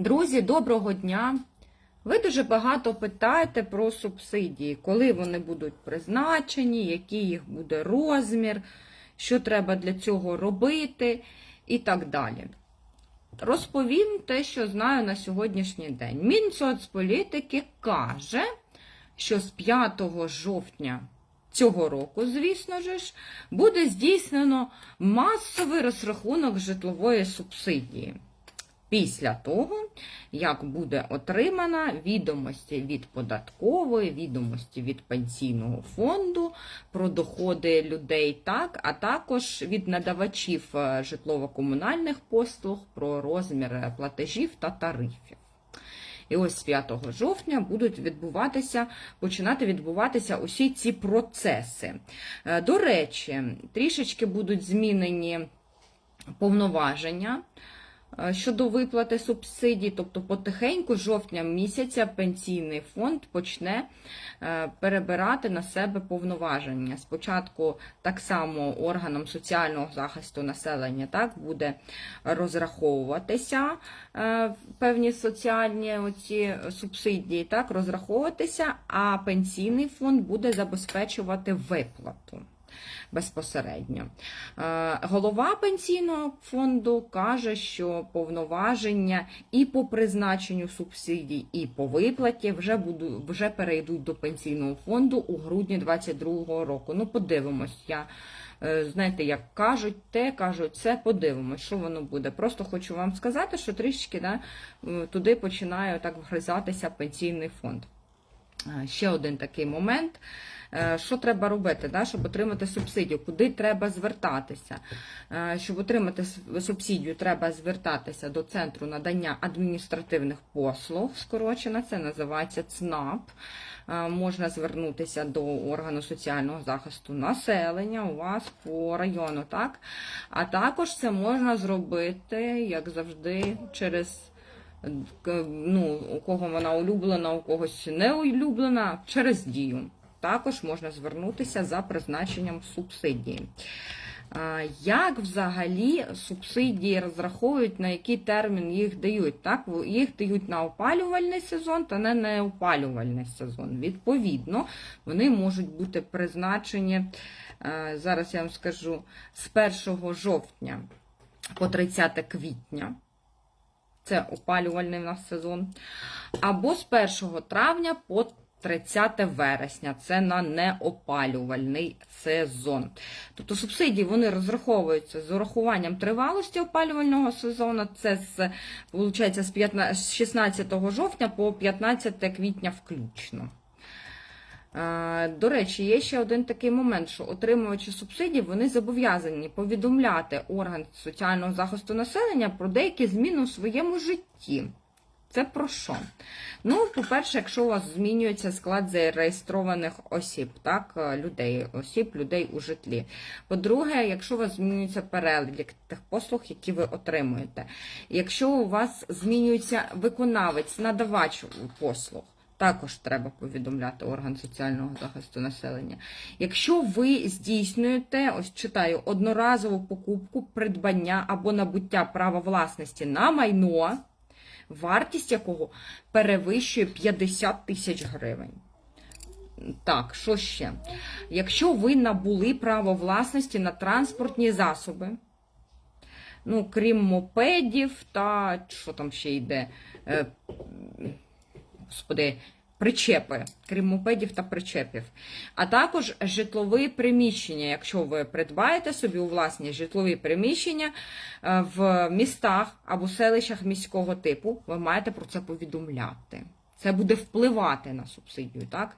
Друзі, доброго дня! Ви дуже багато питаєте про субсидії, коли вони будуть призначені, який їх буде розмір, що треба для цього робити і так далі. Розповім те, що знаю на сьогоднішній день. Мінсоцполітики каже, що з 5 жовтня цього року, звісно ж, буде здійснено масовий розрахунок житлової субсидії. Після того, як буде отримана відомості від податкової, відомості від пенсійного фонду про доходи людей, так, а також від надавачів е, житлово-комунальних послуг про розмір платежів та тарифів. І ось 5 жовтня будуть відбуватися, починати відбуватися усі ці процеси. Е, До речі, трішечки будуть змінені повноваження щодо виплати субсидій, тобто потихеньку жовтня місяця пенсійний фонд почне е, перебирати на себе повноваження. Спочатку так само органам соціального захисту населення так буде розраховуватися е, певні соціальні оці субсидії, так розраховуватися, а пенсійний фонд буде забезпечувати виплату безпосередньо. Е, Голова пенсійного фонду каже, що повноваження і по призначенню субсидій, і по виплаті вже буду, вже перейдуть до пенсійного фонду у грудні 2022 року. Ну, подивимось. Я е, знаєте, як кажуть те, кажуть це, подивимось, що воно буде. Просто хочу вам сказати, що трішки да, е, туди починає так вгризатися пенсійний фонд. Ще один такий момент. Е, Що треба робити, да, щоб отримати субсидію? Куди треба звертатися? Е, Щоб отримати субсидію, треба звертатися до центру надання адміністративних послуг. Скорочено, це називається ЦНАП. Е, Можна звернутися до органу соціального захисту населення у вас по району, так? А також це можна зробити, як завжди, через ну, у кого вона улюблена, у когось не улюблена, через дію. Також можна звернутися за призначенням субсидії. Як взагалі субсидії розраховують, на який термін їх дають? Так? Їх дають на опалювальний сезон та не на опалювальний сезон. Відповідно, вони можуть бути призначені, зараз я вам скажу, з 1 жовтня по 30 квітня це опалювальний в нас сезон. Або з 1 травня по 30 вересня, це на неопалювальний сезон. Тобто субсидії вони розраховуються з урахуванням тривалості опалювального сезону. Це з, виходить, з 15 з 16 жовтня по 15 квітня включно. Е, До речі, є ще один такий момент, що отримувачі субсидій вони зобов'язані повідомляти орган соціального захисту населення про деякі зміни у своєму житті. Це про що? Ну, по-перше, якщо у вас змінюється склад зареєстрованих осіб, так, е, людей, осіб, людей у житлі. По-друге, якщо у вас змінюється перелік тих послуг, які ви отримуєте. Якщо у вас змінюється виконавець, надавач послуг. Також треба повідомляти орган соціального захисту населення. Якщо ви здійснюєте, ось читаю, одноразову покупку, придбання або набуття права власності на майно, вартість якого перевищує 50 тисяч гривень. Так, що ще? Якщо ви набули право власності на транспортні засоби, ну, крім мопедів та що там ще йде, е, господи, причепи, крім мопедів та причепів. А також житлові приміщення. Якщо ви придбаєте собі у власні житлові приміщення е, в містах або селищах міського типу, ви маєте про це повідомляти. Це буде впливати на субсидію. Так?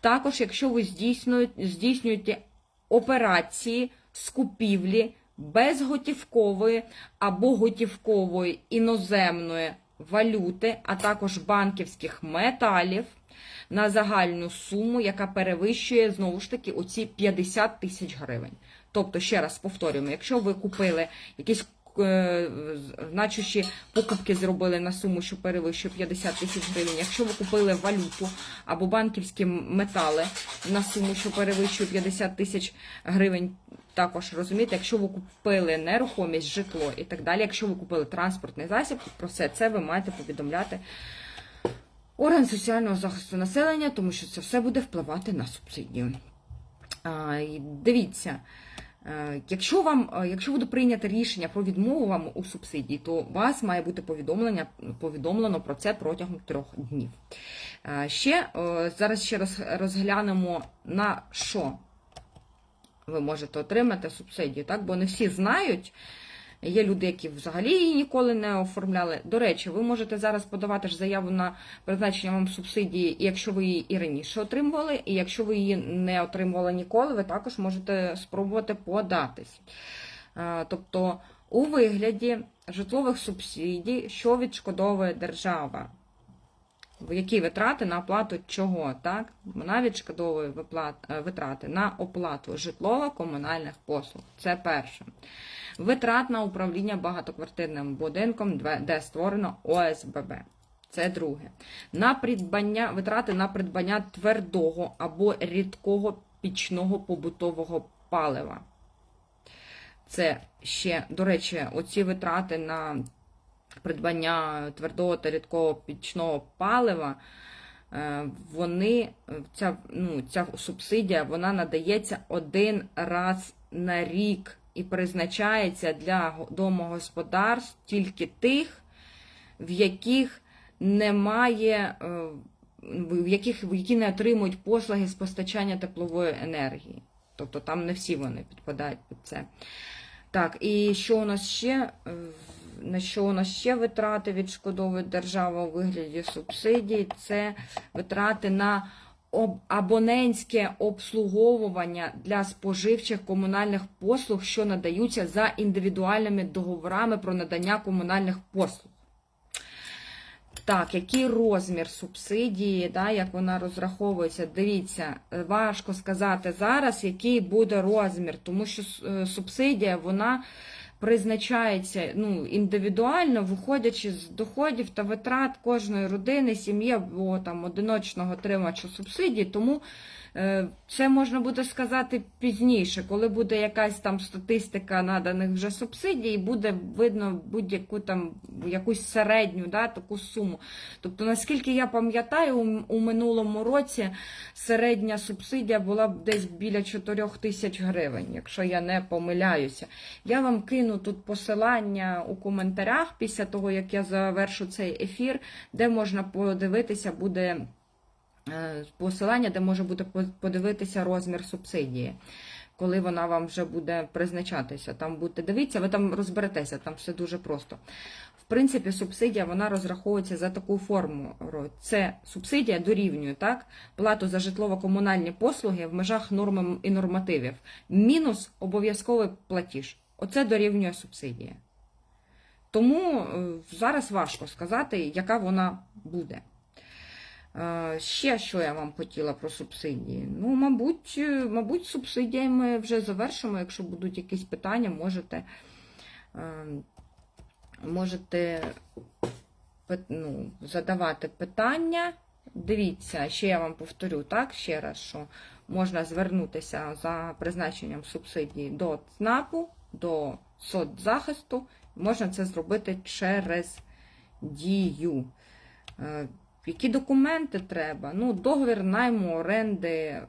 Також, якщо ви здійснюєте, здійснюєте операції з купівлі безготівкової або готівкової іноземної валюти, а також банківських металів на загальну суму, яка перевищує знову ж таки оці 50 тисяч гривень. Тобто, ще раз повторюємо, якщо ви купили якісь значущі покупки зробили на суму, що перевищує 50 тисяч гривень. Якщо ви купили валюту або банківські метали на суму, що перевищує 50 тисяч гривень, також розумієте, якщо ви купили нерухомість, житло і так далі, якщо ви купили транспортний засіб, про все це ви маєте повідомляти орган соціального захисту населення, тому що це все буде впливати на субсидію. Дивіться, е, якщо вам, е, якщо буде прийнято рішення про відмову вам у субсидії, то вас має бути повідомлення, повідомлено про це протягом трьох днів. Е, Ще е, зараз ще раз розглянемо на що ви можете отримати субсидію, так? Бо не всі знають. Є люди, які взагалі її ніколи не оформляли. До речі, ви можете зараз подавати ж заяву на призначення вам субсидії, якщо ви її і раніше отримували, і якщо ви її не отримували ніколи, ви також можете спробувати податись. Е, Тобто, у вигляді житлових субсидій, що відшкодовує держава. Які витрати на оплату чого? Так? Вона відшкодовує е, витрати на оплату житлово-комунальних послуг. Це перше. Витрат на управління багатоквартирним будинком, де створено ОСББ. Це друге. На придбання, витрати на придбання твердого або рідкого пічного побутового палива. Це ще, до речі, оці витрати на придбання твердого та рідкого пічного палива, е, вони, е, ця, ну, ця субсидія вона надається один раз на рік і призначається для домогосподарств тільки тих, в яких немає, е, в яких, які не отримують послуги з постачання теплової енергії. Тобто там не всі вони підпадають під це. Так, і що у нас ще? На що у нас ще витрати відшкодовує держава у вигляді субсидій? Це витрати на абонентське обслуговування для споживчих комунальних послуг, що надаються за індивідуальними договорами про надання комунальних послуг. Так, який розмір субсидії, да, як вона розраховується? Дивіться, е, важко сказати зараз, який буде розмір, тому що е, субсидія вона призначається ну, індивідуально, виходячи з доходів та витрат кожної родини, сім'ї або там одиночного тримача субсидії. Тому це можна буде сказати пізніше, коли буде якась там статистика наданих вже субсидій, буде видно будь-яку там якусь середню да, таку суму. Тобто, наскільки я пам'ятаю, у, минулому році середня субсидія була десь біля 4 тисяч гривень, якщо я не помиляюся. Я вам кину тут посилання у коментарях після того, як я завершу цей ефір, де можна подивитися буде е, посилання, де може бути подивитися розмір субсидії. Коли вона вам вже буде призначатися, там будете дивитися, ви там розберетеся, там все дуже просто. В принципі, субсидія вона розраховується за таку форму. Це субсидія дорівнює так, плату за житлово-комунальні послуги в межах норм і нормативів, мінус обов'язковий платіж. Оце дорівнює субсидія. Тому е, зараз важко сказати, яка вона буде. Е, Ще що я вам хотіла про субсидії? Ну, мабуть, е, мабуть, субсидії ми вже завершимо. Якщо будуть якісь питання, можете, е, можете ну, задавати питання. Дивіться, ще я вам повторю, так, ще раз, що можна звернутися за призначенням субсидії до ЦНАПу, до соцзахисту. Можна це зробити через дію. Які документи треба? Ну, договір найму оренди е,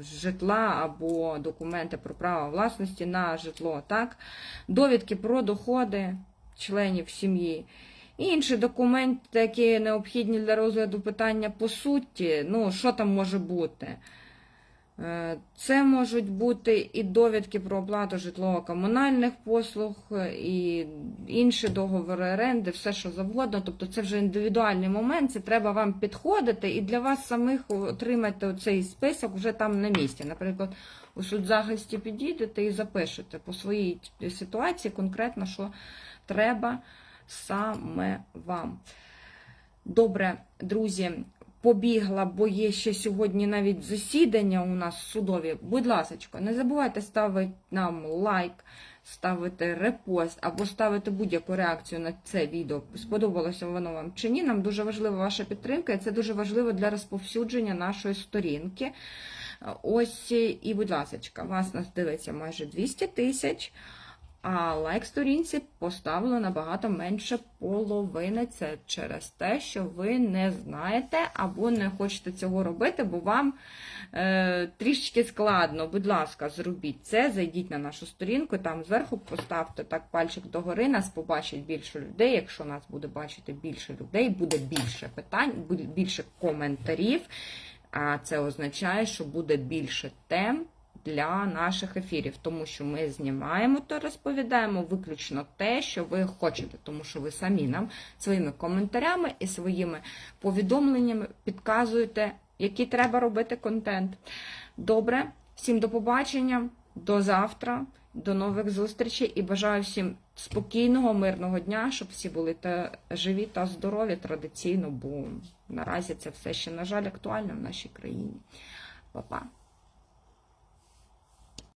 житла або документи про право власності на житло, так? Довідки про доходи членів сім'ї. Інші документи, які необхідні для розгляду питання по суті, ну, що там може бути? Е, Це можуть бути і довідки про оплату житлово-комунальних послуг, е, і інші договори оренди, все що завгодно. Тобто це вже індивідуальний момент, це треба вам підходити, і для вас самих отримати цей список вже там на місці. Наприклад, у судзахисті підійдете і запишете по своїй ситуації конкретно, що треба саме вам. Добре, друзі, побігла, бо є ще сьогодні навіть засідання у нас судові. Будь ласка, не забувайте ставити нам лайк, ставити репост або ставити будь-яку реакцію на це відео. Сподобалося воно вам чи ні. Нам дуже важлива ваша підтримка, і це дуже важливо для розповсюдження нашої сторінки. Ось і, будь ласка, вас нас дивиться майже 200 тисяч. А лайк сторінці поставило набагато менше половини. Це через те, що ви не знаєте або не хочете цього робити, бо вам е, трішечки складно. Будь ласка, зробіть це, зайдіть на нашу сторінку, там зверху поставте так пальчик догори, нас побачить більше людей. Якщо нас буде бачити більше людей, буде більше питань, буде більше коментарів. А це означає, що буде більше тем для наших ефірів, тому що ми знімаємо та розповідаємо виключно те, що ви хочете, тому що ви самі нам своїми коментарями і своїми повідомленнями підказуєте, який треба робити контент. Добре, всім до побачення, до завтра, до нових зустрічей і бажаю всім спокійного, мирного дня, щоб всі були та живі та здорові традиційно, бо наразі це все ще, на жаль, актуально в нашій країні. Па-па.